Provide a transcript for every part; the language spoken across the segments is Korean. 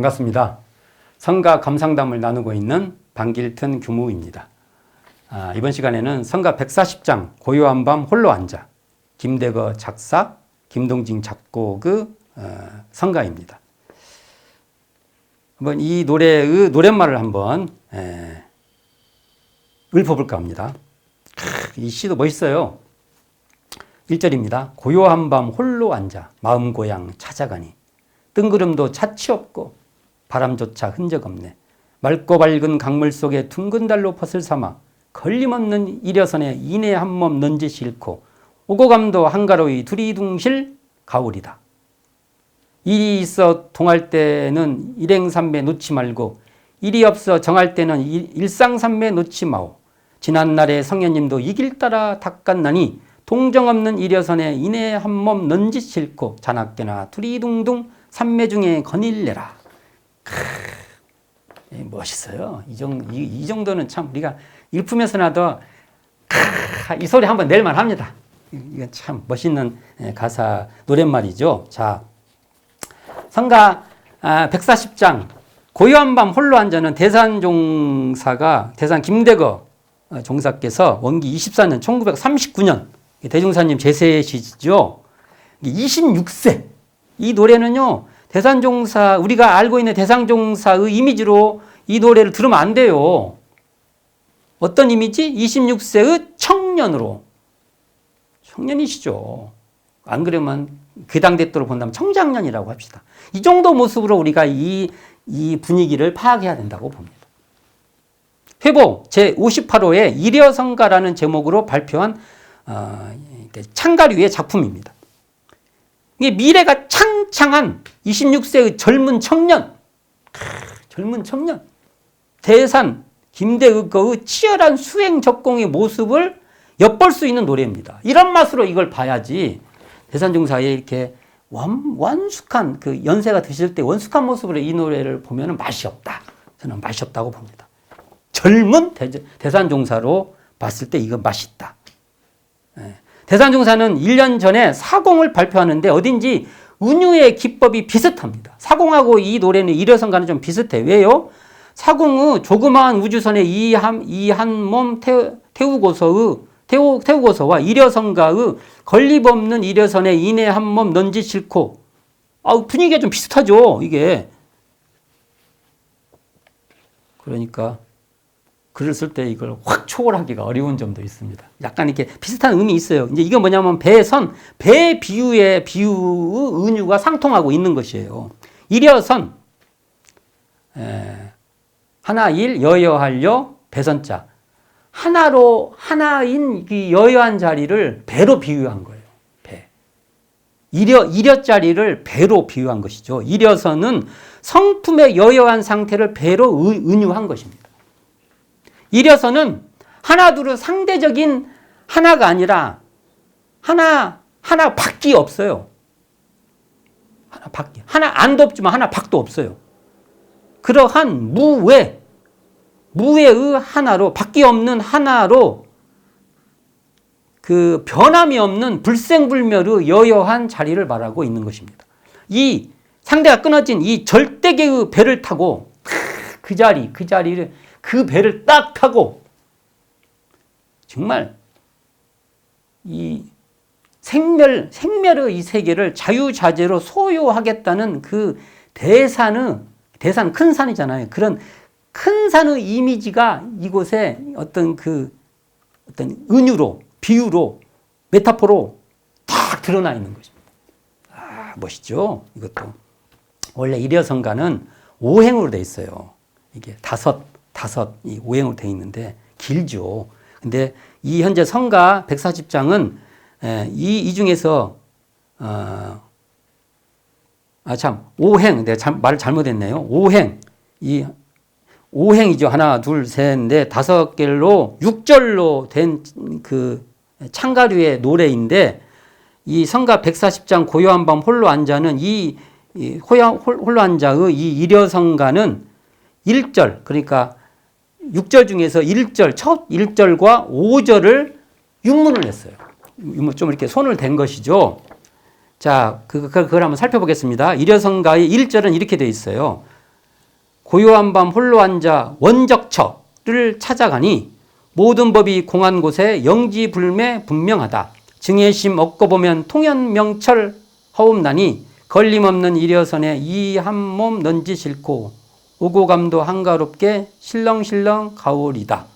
반갑습니다. 성가 감상담을 나누고 있는 방길튼 규무입니다. 아, 이번 시간에는 성가 140장 고요한 밤 홀로 앉아 김대거 작사 김동진 작곡의 어, 성가입니다. 한번 이 노래의 노랫말을 한번 에, 읊어볼까 합니다. 크, 이 시도 멋있어요. 1절입니다. 고요한 밤 홀로 앉아 마음 고향 찾아가니 뜬구름도 차치 없고 바람조차 흔적 없네. 맑고 밝은 강물 속에 둥근 달로 벗을 삼아 걸림없는 이려선에 이내 한몸 넌지 싣고 오고 감도 한가로이 두리둥실 가오리다. 일이 있어 동할 때는 일행삼매 놓지 말고 일이 없어 정할 때는 일- 일상삼매 놓지 마오. 지난날의 성현님도 이 길 따라 닦았나니 동정 없는 이려선에 이내 한몸 넌지 싣고 자나깨나 두리둥둥 삼매 중에 거닐래라. 크, 예, 멋있어요. 이, 정, 이, 이 정도는 참 우리가 일품에서 나도 크, 이 소리 한번 낼만 합니다. 이- 이건 참 멋있는 예, 가사 노랫말이죠. 자, 성가 아, 140장 고요한 밤 홀로 앉아는 대산 종사가 대산 김대거 어, 종사께서 원기 24년 1939년 대종사님 제세시죠. 26세 이 노래는요 대산종사 우리가 알고 있는 대산종사의 이미지로 이 노래를 들으면 안 돼요. 어떤 이미지? 26세의 청년으로 청년이시죠. 안 그러면 그 당 대도로 본다면 청장년이라고 합시다. 이 정도 모습으로 우리가 이, 이 분위기를 파악해야 된다고 봅니다. 회복 제 58호의 이려성가라는 제목으로 발표한 어, 창가류의 작품입니다. 이게 미래가 창창한 26세의 젊은 청년, 크, 젊은 청년, 대산 김대의거의 치열한 수행 적공의 모습을 엿볼 수 있는 노래입니다. 이런 맛으로 이걸 봐야지 대산종사의 이렇게 완, 완숙한 그 연세가 드실 때 원숙한 모습으로 이 노래를 보면 맛이 없다. 저는 맛이 없다고 봅니다. 젊은 대, 대산종사로 봤을 때 이거 맛있다. 예. 대산종사는 1년 전에 사공을 발표하는데 어딘지 은유의 기법이 비슷합니다. 사공하고 이 노래는 이려성가는 좀 비슷해. 왜요? 사공의 조그마한 우주선에 이한 이한몸 태우고서의 태우, 태우고서와 이려성가의 건립 없는 이려선에 이내 한 몸 넌지 싣고 아 분위기가 좀 비슷하죠 이게 그러니까 쓸 때 이걸 확 초월하기가 어려운 점도 있습니다. 약간 이렇게 비슷한 의미 있어요. 이제 이게 뭐냐면 배선, 배 비유의 비유의 은유가 상통하고 있는 것이에요. 이려선, 에, 하나 일, 여여할여, 배선자. 하나로, 하나인 이 여여한 자리를 배로 비유한 거예요. 배. 이려 자리를 배로 비유한 것이죠. 이려선은 성품의 여여한 상태를 배로 의- 은유한 것입니다. 이려서는 하나둘의 상대적인 하나가 아니라 하나 하나 밖이 없어요. 하나 밖이 하나 안도 없지만 하나 밖도 없어요. 그러한 무외 무외의 하나로 밖이 없는 하나로 그 변함이 없는 불생불멸의 여여한 자리를 말하고 있는 것입니다. 이 상대가 끊어진 이 절대계의 배를 타고 그 자리 그 자리를 그 배를 딱 타고 정말 이 생멸 생멸의 이 세계를 자유자재로 소유하겠다는 그 대산의 대산 큰 산이잖아요. 그런 큰 산의 이미지가 이곳에 어떤 그 어떤 은유로 비유로 메타포로 딱 드러나 있는 것입니다. 아 멋있죠. 이것도 원래 일여성가는 오행으로 돼 있어요. 이게 다섯 다섯 이 오행으로 돼 있는데 길죠. 근데 이 현재 성가 140장은 이, 이 중에서 어, 아 참 오행 내가 참, 말을 잘못했네요. 오행 이 오행이죠. 하나, 둘, 셋, 넷, 다섯 개로 6절로 된 그 창가류의 노래인데 이 성가 140장 고요한 밤 홀로 앉아는 이, 이 호야, 홀, 홀로 앉아의 이 일여성가는 1절 그러니까 6절 중에서 1절 첫 1절과 5절을 윤문을 했어요. 좀 이렇게 손을 댄 것이죠. 자, 그, 그, 그걸 한번 살펴보겠습니다. 일여성가의 1절은 이렇게 되어 있어요. 고요한 밤 홀로 앉아 원적처를 찾아가니 모든 법이 공한 곳에 영지불매 분명하다. 증예심 얻고 보면 통연명철 허움나니 걸림없는 일여선에 이 한 몸 넌지 싫고 오고감도 한가롭게 실렁실렁 가오리다.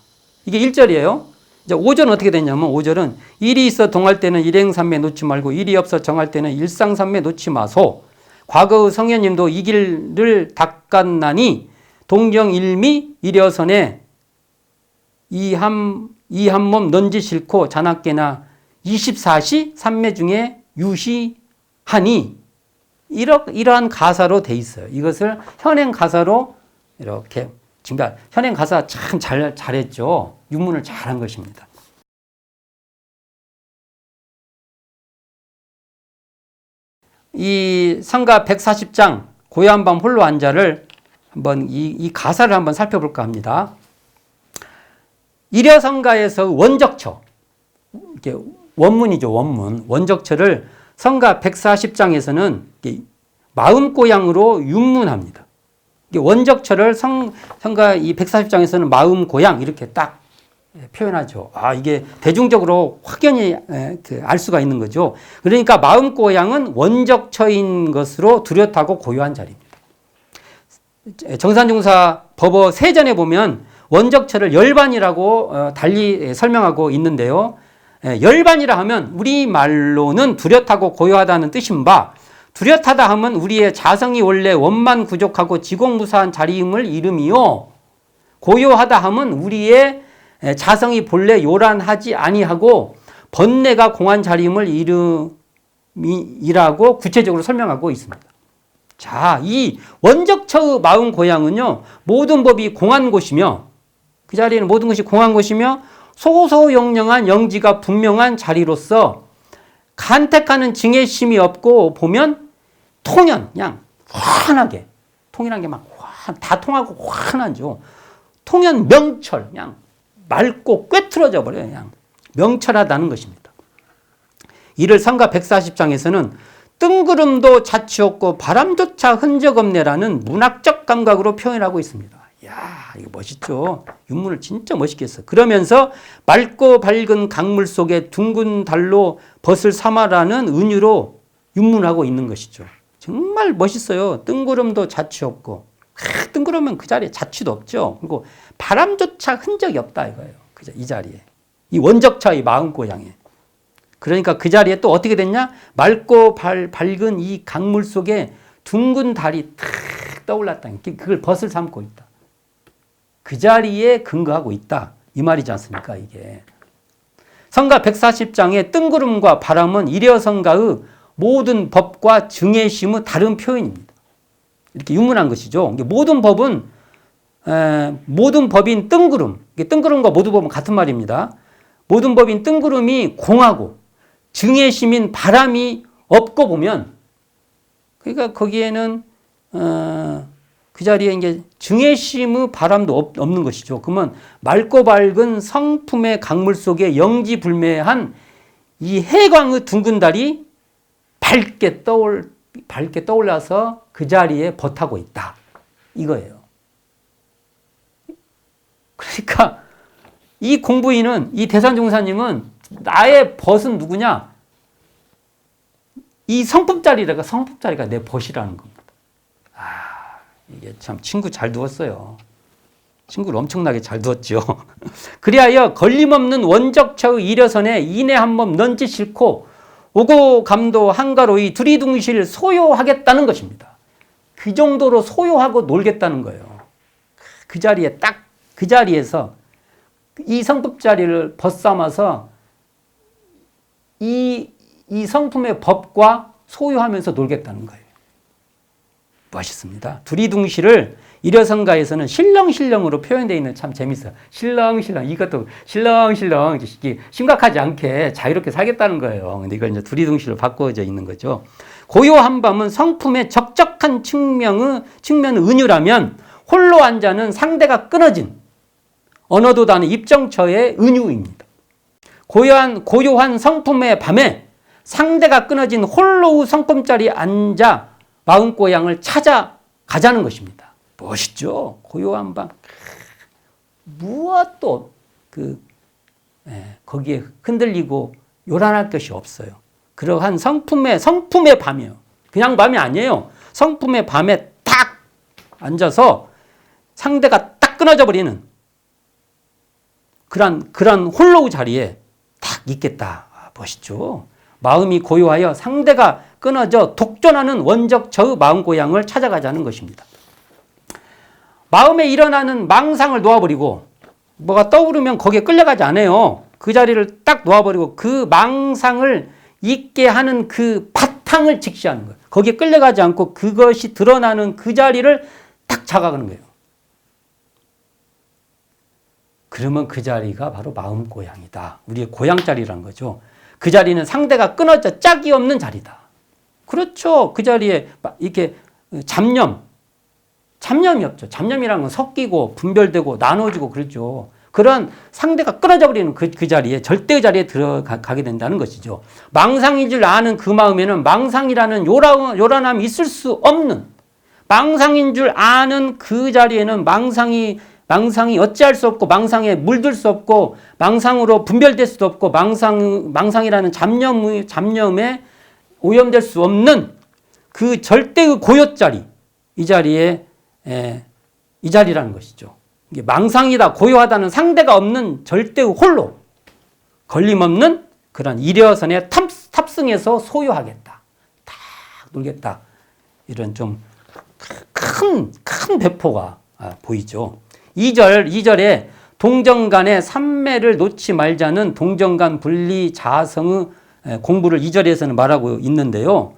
이게 1절이에요. 이제 5절은 어떻게 되냐면 5절은 일이 있어 동할 때는 일행삼매 놓지 말고 일이 없어 정할 때는 일상삼매 놓지 마소. 과거의 성현님도 이 길을 닦았나니 동정일미 일여선에 이한 이한몸 넌지 싫고 자나깨나 24시 삼매 중에 유시하니 이러, 이러한 가사로 돼 있어요. 이것을 현행 가사로 이렇게 지금 현행 가사 참 잘 잘했죠. 유문을 잘한 것입니다. 이 성가 140장 고요한 밤 홀로 앉아를 한번 이, 이 가사를 한번 살펴볼까 합니다. 일여성가에서 원적처 원문이죠 원문 원적처를 성가 140장에서는 마음고양으로 윤문합니다. 원적처를 성, 성가 이 140장에서는 마음고양 이렇게 딱 표현하죠. 아, 이게 대중적으로 확연히 그알 수가 있는 거죠. 그러니까 마음고양은 원적처인 것으로 뚜렷하고 고요한 자리입니다. 정산중사 법어 세전에 보면 원적처를 열반이라고 어, 달리 설명하고 있는데요. 열반이라 하면 우리말로는 뚜렷하고 고요하다는 뜻인 바 뚜렷하다 하면 우리의 자성이 원래 원만 부족하고 지공무사한 자리임을 이름이요. 고요하다 하면 우리의 자성이 본래 요란하지 아니하고 번뇌가 공한 자리임을 이름이라고 구체적으로 설명하고 있습니다. 자, 이 원적처의 마음 고향은요, 모든 법이 공한 곳이며, 그 자리에는 모든 것이 공한 곳이며, 소소영령한 영지가 분명한 자리로서 간택하는 증예심이 없고 보면 통연, 그냥 환하게, 통일한 게 막 다 통하고 환하죠. 통연 명철, 그냥 맑고 꿰뚫어져 버려요. 그냥 명철하다는 것입니다. 이를 상가 140장에서는 뜬구름도 자취 없고 바람조차 흔적 없네라는 문학적 감각으로 표현하고 있습니다. 야, 이거 멋있죠? 윤문을 진짜 멋있게 했어. 그러면서 맑고 밝은 강물 속에 둥근 달로 벗을 삼아라는 은유로 윤문하고 있는 것이죠. 정말 멋있어요. 뜬구름도 자취 없고. 아, 뜬구름은 그 자리에 자취도 없죠. 그리고 바람조차 흔적이 없다 이거예요. 이 자리에. 이 원적차 이 마음 고향에. 그러니까 그 자리에 또 어떻게 됐냐? 맑고 발, 밝은 이 강물 속에 둥근 달이 탁 떠올랐다. 그걸 벗을 삼고 있다. 그 자리에 근거하고 있다. 이 말이지 않습니까? 이게. 성가 140장의 뜬구름과 바람은 일여성가의 모든 법과 증예심의 다른 표현입니다. 이렇게 유문한 것이죠. 모든 법은 에, 모든 법인 뜬구름, 뜬구름과 모든 법은 같은 말입니다. 모든 법인 뜬구름이 공하고 증예심인 바람이 없고 보면 그러니까 거기에는 어, 그 자리에 이제 증예심의 바람도 없, 는 것이죠. 그러면 맑고 밝은 성품의 강물 속에 영지불매한 이 해광의 둥근 달이 밝게 떠올 밝게 떠올라서 그 자리에 버타고 있다. 이거예요. 그러니까 이 공부인은 이 대산종사님은 나의 벗은 누구냐? 이 성품자리가 성품자리가 내 벗이라는 겁니다. 아 이게 참 친구 잘 두었어요. 친구를 엄청나게 잘 두었죠. 그리하여 걸림없는 원적처의 이려선에 이내 한몸 넌지 싫고 오고 감도 한가로이 두리둥실 소요하겠다는 것입니다. 그 정도로 소요하고 놀겠다는 거예요. 그 자리에 딱 그 자리에서 이 성품 자리를 벗삼아서 이, 이 성품의 법과 소유하면서 놀겠다는 거예요. 멋있습니다. 두리둥실을 일여성가에서는 실렁실렁으로 표현되어 있는 참 재밌어요. 실렁실렁 이것도 실렁실렁 심각하지 않게 자유롭게 살겠다는 거예요. 근데 이걸 이제 두리둥실로 바꿔져 있는 거죠. 고요한 밤은 성품의 적적한 측면의 측면 은유라면 홀로 앉아는 상대가 끊어진 언어도 다는 입정처의 은유입니다. 고요한 고요한 성품의 밤에 상대가 끊어진 홀로우 성품자리 앉아 마음 고향을 찾아 가자는 것입니다. 멋있죠. 고요한 방. 무엇도 그 예, 거기에 흔들리고 요란할 것이 없어요. 그러한 성품의 성품의 밤이에요. 그냥 밤이 아니에요. 성품의 밤에 딱 앉아서 상대가 딱 끊어져 버리는 그런 그런 홀로우 자리에 딱 있겠다. 아, 멋있죠. 마음이 고요하여 상대가 끊어져 독존하는 원적 저의 마음 고향을 찾아가자는 것입니다. 마음에 일어나는 망상을 놓아버리고 뭐가 떠오르면 거기에 끌려가지 않아요. 그 자리를 딱 놓아버리고 그 망상을 있게 하는 그 바탕을 직시하는 거예요. 거기에 끌려가지 않고 그것이 드러나는 그 자리를 딱 잡아가는 거예요. 그러면 그 자리가 바로 마음 고향이다. 우리의 고향 자리란 거죠. 그 자리는 상대가 끊어져 짝이 없는 자리다. 그렇죠. 그 자리에 이렇게 잡념, 잡념이 없죠. 잡념이라는 건 섞이고 분별되고 나눠지고 그렇죠. 그런 상대가 끊어져 버리는 그, 그 자리에 절대의 자리에 들어가게 된다는 것이죠. 망상인 줄 아는 그 마음에는 망상이라는 요란, 요란함이 있을 수 없는 망상인 줄 아는 그 자리에는 망상이 망상이 어찌할 수 없고 망상에 물들 수 없고 망상으로 분별될 수도 없고 망상 망상이라는 잡념 잡념에 오염될 수 없는 그 절대의 고요 자리 이 자리에 에, 이 자리라는 것이죠. 이게 망상이다 고요하다는 상대가 없는 절대의 홀로 걸림없는 그런 이려선에 탑, 탑승해서 소유하겠다. 딱 놀겠다. 이런 좀 큰, 큰 배포가 아, 보이죠. 2절, 2절에 동정 간의 삼매를 놓지 말자는 동정 간 분리 자성의 공부를 2절에서는 말하고 있는데요.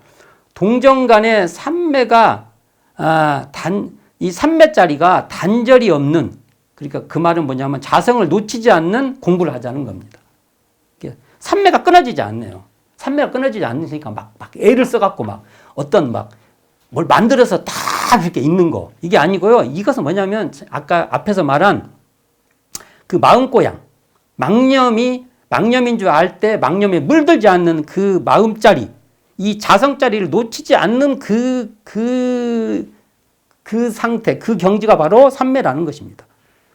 동정 간의 삼매가 아, 단, 이 삼매짜리가 단절이 없는 그러니까 그 말은 뭐냐면 자성을 놓치지 않는 공부를 하자는 겁니다. 삼매가 끊어지지 않네요. 삼매가 끊어지지 않으니까 막, 막 애를 써갖고 막 어떤 막 뭘 만들어서 딱 이렇게 있는 거. 이게 아니고요. 이것은 뭐냐면 아까 앞에서 말한 그 마음고양. 망념이 망념인 줄 알 때 망념에 물들지 않는 그 마음짜리. 이 자성짜리를 놓치지 않는 그, 그, 그 상태, 그 경지가 바로 삼매라는 것입니다.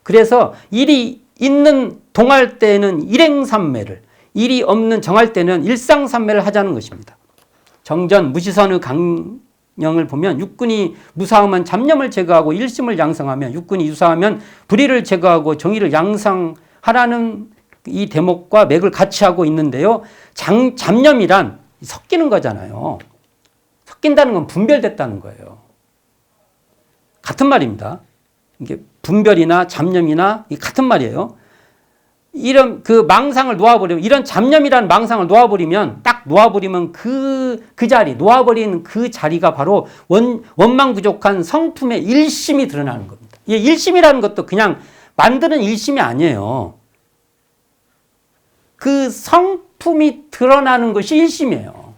그래서 일이 있는 동할 때는 일행삼매를, 일이 없는 정할 때는 일상삼매를 하자는 것입니다. 정전 무시선의 강 령을 보면 육군이 무사하면 잡념을 제거하고 일심을 양성하면 육군이 유사하면 불의를 제거하고 정의를 양성하라는 이 대목과 맥을 같이 하고 있는데요. 장, 잡념이란 섞이는 거잖아요. 섞인다는 건 분별됐다는 거예요. 같은 말입니다. 이게 분별이나 잡념이나 같은 말이에요. 이런 그 망상을 놓아버리면 이런 잡념이라는 망상을 놓아버리면 딱 놓아버리면 그, 그 자리 놓아버린 그 자리가 바로 원, 원망 부족한 성품의 일심이 드러나는 겁니다. 이 일심이라는 것도 그냥 만드는 일심이 아니에요. 그 성품이 드러나는 것이 일심이에요.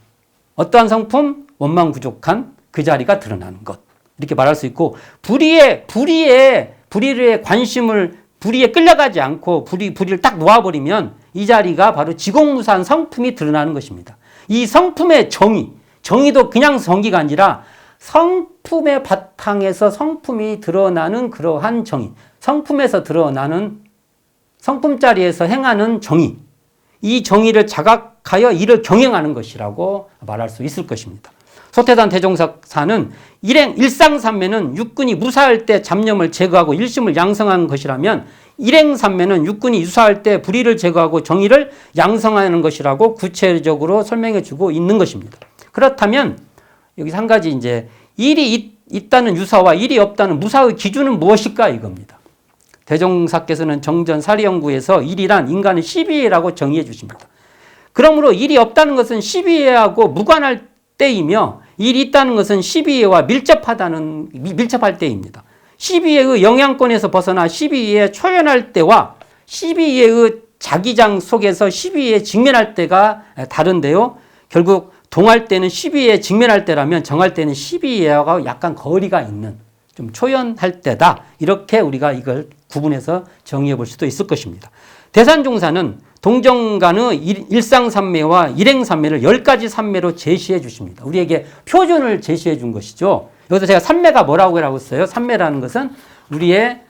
어떠한 성품? 원망 부족한 그 자리가 드러나는 것. 이렇게 말할 수 있고 불의에 불의에 불의에 관심을 불의에 끌려가지 않고 불의 불의를 딱 놓아버리면 이 자리가 바로 지공무산 성품이 드러나는 것입니다. 이 성품의 정의, 정의도 그냥 성기가 아니라 성품의 바탕에서 성품이 드러나는 그러한 정의, 성품에서 드러나는 성품 자리에서 행하는 정의, 이 정의를 자각하여 이를 경영하는 것이라고 말할 수 있을 것입니다. 소태단 대종사는 일행 일상삼매는 육군이 무사할 때 잡념을 제거하고 일심을 양성하는 것이라면 일행삼매는 육군이 유사할 때 불의를 제거하고 정의를 양성하는 것이라고 구체적으로 설명해 주고 있는 것입니다. 그렇다면 여기서 한 가지 이제 일이 있, 있다는 유사와 일이 없다는 무사의 기준은 무엇일까 이겁니다. 대종사께서는 정전 사리연구에서 일이란 인간의 시비회라고 정의해 주십니다. 그러므로 일이 없다는 것은 시비회하고 무관할 때이며 일이 있다는 것은 시비회와 밀접하다는 밀접할 때입니다. 시비회의 영향권에서 벗어나 시비회에 초연할 때와 시비회의 자기장 속에서 시비회에 직면할 때가 다른데요. 결국 동할 때는 시비회에 직면할 때라면 정할 때는 시비회와 약간 거리가 있는 좀 초연할 때다. 이렇게 우리가 이걸 구분해서 정의해 볼 수도 있을 것입니다. 대산종사는 동정간의 일상산매와 일행산매를 10가지 산매로 제시해 주십니다. 우리에게 표준을 제시해 준 것이죠. 여기서 제가 삼매가 뭐라고 하라고 했어요? 삼매라는 것은 우리의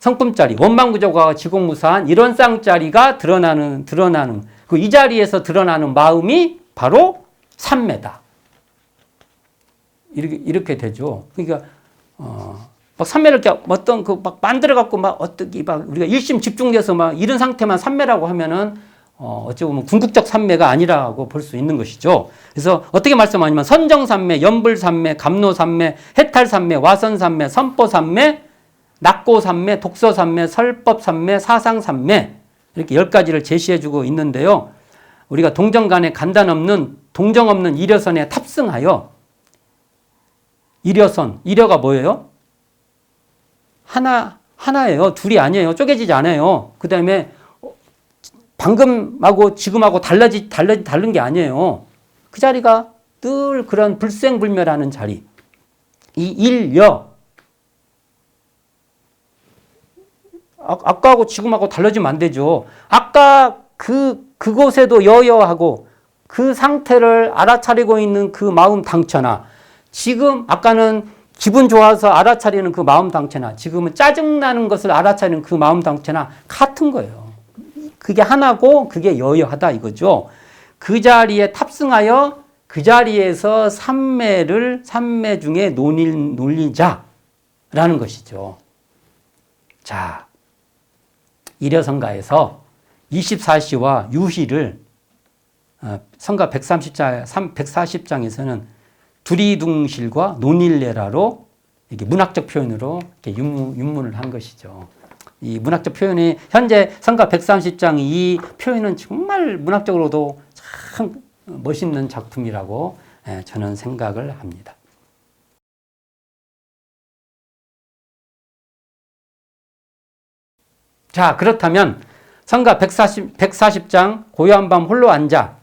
성품짜리, 원망구조가 지공무사한 이런 쌍짜리가 드러나는, 드러나는, 그 이 자리에서 드러나는 마음이 바로 삼매다. 이렇게, 이렇게 되죠. 그러니까, 어, 막 삼매를 이렇게 어떤 그 막 만들어 갖고 막 어떻게 막 우리가 일심 집중돼서 막 이런 상태만 삼매라고 하면은 어, 어찌 보면 궁극적 삼매가 아니라고 볼 수 있는 것이죠. 그래서 어떻게 말씀하냐면 선정 삼매, 연불 삼매, 감노 삼매, 해탈 삼매, 와선 삼매, 선포 삼매, 낙고 삼매, 독서 삼매, 설법 삼매, 사상 삼매 이렇게 열 가지를 제시해주고 있는데요. 우리가 동정 간에 간단 없는 동정 없는 이려선에 탑승하여 이려선, 이려가 뭐예요? 하나 하나예요. 둘이 아니에요. 쪼개지지 않아요. 그 다음에 방금하고 지금하고 달라지 달라 다른 게 아니에요. 그 자리가 늘 그런 불생불멸하는 자리. 이 일여 아, 아까하고 지금하고 달라지면 안 되죠. 아까 그 그곳에도 여여하고 그 상태를 알아차리고 있는 그 마음 당처나 지금 아까는 기분 좋아서 알아차리는 그 마음 당체나 지금은 짜증나는 것을 알아차리는 그 마음 당체나 같은 거예요. 그게 하나고 그게 여여하다 이거죠. 그 자리에 탑승하여 그 자리에서 삼매를 삼매 중에 논일, 논리자라는 것이죠. 자, 이려성가에서 24시와 유희를 어, 성가 130장, 140장에서는 두리둥실과 논일레라로 이게 문학적 표현으로 이렇게 윤문, 윤문 을 한 것이죠. 이 문학적 표현이 현재 성가 130장 이 표현은 정말 문학적으로도 참 멋있는 작품이라고 예, 저는 생각을 합니다. 자, 그렇다면 성가 140, 140장 고요한 밤 홀로 앉아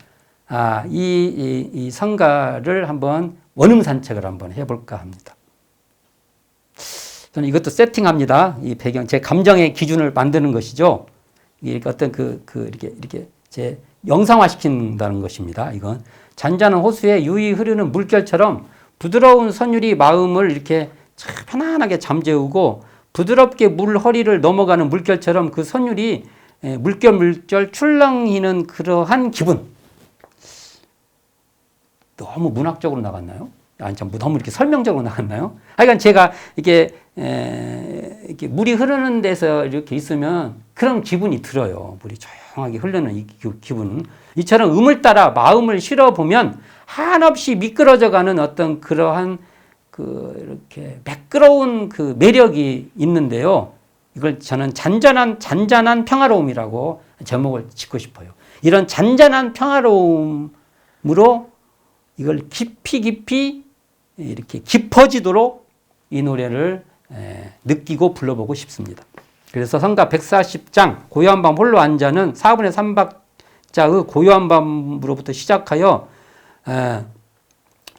아, 이, 이, 이 성가를 한번 원음 산책을 한번 해볼까 합니다. 저는 이것도 세팅합니다. 이 배경, 제 감정의 기준을 만드는 것이죠. 이렇게 어떤 그, 그, 이렇게, 이렇게 제 영상화 시킨다는 것입니다. 이건 잔잔한 호수에 유이 흐르는 물결처럼 부드러운 선율이 마음을 이렇게 편안하게 잠재우고 부드럽게 물 허리를 넘어가는 물결처럼 그 선율이 예, 물결 물결 출렁이는 그러한 기분. 너무 문학적으로 나갔나요? 아니, 참, 너무 이렇게 설명적으로 나갔나요? 하여간 제가 이렇게, 에, 이렇게 물이 흐르는 데서 이렇게 있으면 그런 기분이 들어요. 물이 조용하게 흐르는 이 기분은. 이처럼 음을 따라 마음을 실어보면 한없이 미끄러져 가는 어떤 그러한 그 이렇게 매끄러운 그 매력이 있는데요. 이걸 저는 잔잔한, 잔잔한 평화로움이라고 제목을 짓고 싶어요. 이런 잔잔한 평화로움으로 이걸 깊이 깊이 이렇게 깊어지도록 이 노래를 느끼고 불러보고 싶습니다. 그래서 성가 140장 고요한 밤 홀로 앉아는 4분의 3박자의 고요한 밤으로부터 시작하여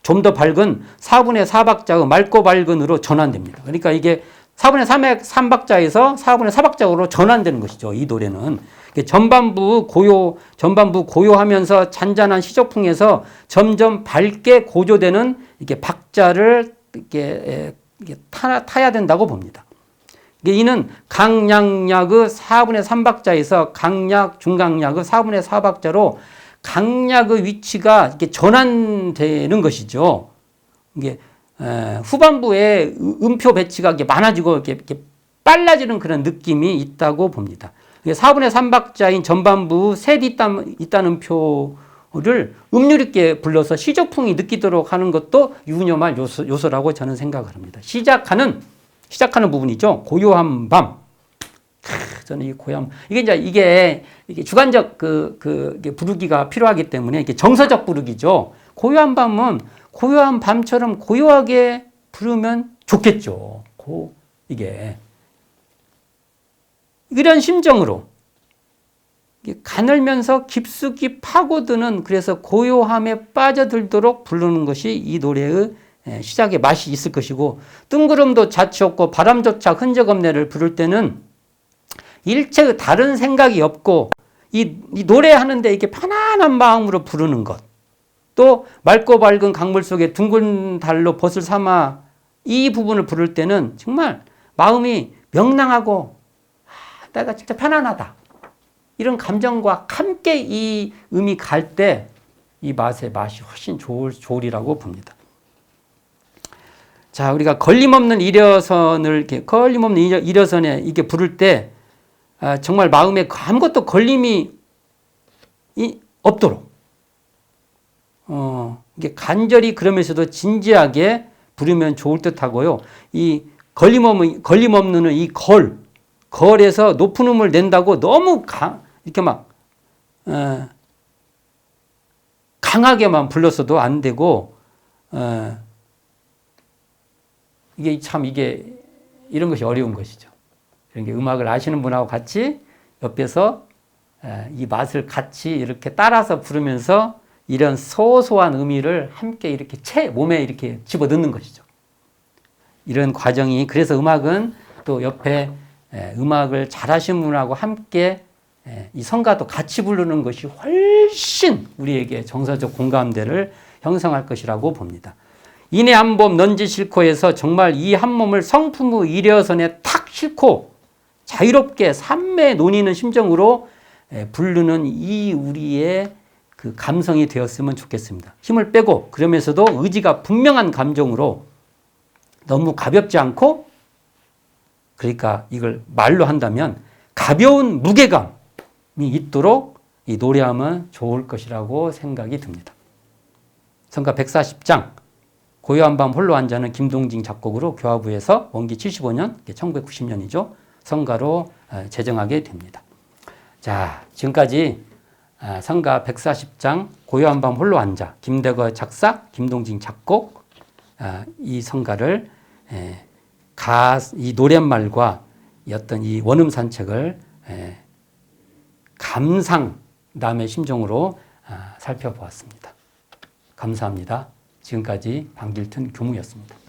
좀 더 밝은 4분의 4박자의 맑고 밝은으로 전환됩니다. 그러니까 이게 4분의 3의 3박자에서 4분의 4박자로 전환되는 것이죠. 이 노래는. 전반부 고요, 전반부 고요하면서 잔잔한 시적풍에서 점점 밝게 고조되는 이렇게 박자를 이렇게, 이렇게 타, 타야 된다고 봅니다. 이는 강약약의 4분의 3박자에서 강약, 중강약의 4분의 4박자로 강약의 위치가 이렇게 전환되는 것이죠. 이게 후반부에 음표 배치가 이렇게 많아지고 이렇게, 이렇게 빨라지는 그런 느낌이 있다고 봅니다. 4분의 3박자인 전반부 셋 있다, 있다는 표를 음률 있게 불러서 시적풍이 느끼도록 하는 것도 유념할 요소, 요소라고 저는 생각을 합니다. 시작하는, 시작하는 부분이죠. 고요한 밤. 저는 이 고요한, 이게 이제 이게, 이게 주관적 그, 그, 부르기가 필요하기 때문에 이게 정서적 부르기죠. 고요한 밤은 고요한 밤처럼 고요하게 부르면 좋겠죠. 고, 이게. 이런 심정으로 가늘면서 깊숙이 파고드는 그래서 고요함에 빠져들도록 부르는 것이 이 노래의 시작의 맛이 있을 것이고 뜬구름도 자취 없고 바람조차 흔적 없네를 부를 때는 일체의 다른 생각이 없고 이, 이 노래하는데 이렇게 편안한 마음으로 부르는 것 또 맑고 밝은 강물 속에 둥근 달로 벗을 삼아 이 부분을 부를 때는 정말 마음이 명랑하고 아, 내가 진짜 편안하다. 이런 감정과 함께 이 음이 갈 때 이 맛의 맛이 훨씬 좋을, 좋으리라고 봅니다. 자, 우리가 걸림없는 이려선을 이렇게 걸림없는 이려, 이려선에 이게 부를 때 아, 정말 마음에 아무것도 걸림이 이, 없도록 어, 이게 간절히 그러면서도 진지하게 부르면 좋을 듯 하고요. 이 걸림없는 걸림없는 이 걸, 걸에서 높은 음을 낸다고 너무 강, 이렇게 막 어, 강하게만 불렀어도 안 되고 어, 이게 참 이게 이런 것이 어려운 것이죠. 이런 게 음악을 아시는 분하고 같이 옆에서 에, 이 맛을 같이 이렇게 따라서 부르면서 이런 소소한 의미를 함께 이렇게 채 몸에 이렇게 집어 넣는 것이죠. 이런 과정이 그래서 음악은 또 옆에 에, 음악을 잘하시는 분하고 함께 에, 이 성가도 같이 부르는 것이 훨씬 우리에게 정서적 공감대를 형성할 것이라고 봅니다. 이내 한몸 넌지 실코에서 정말 이 한 몸을 성품의 이려선에 탁 싣고 자유롭게 삼매 논의는 심정으로 에, 부르는 이 우리의 그 감성이 되었으면 좋겠습니다. 힘을 빼고 그러면서도 의지가 분명한 감정으로 너무 가볍지 않고 그러니까 이걸 말로 한다면 가벼운 무게감이 있도록 이 노래하면 좋을 것이라고 생각이 듭니다. 성가 140장 고요한 밤 홀로 앉아는 김동진 작곡으로 교화부에서 원기 75년 1990년이죠. 성가로 어, 제정하게 됩니다. 자, 지금까지 아, 성가 140장 고요한 밤 홀로 앉아 김대거 작사 김동진 작곡 아, 이 성가를 에, 가, 이 노랫말과 이 어떤 이 원음 산책을 에, 감상남의 심정으로 아, 살펴보았습니다. 감사합니다. 지금까지 방길튼 교무였습니다.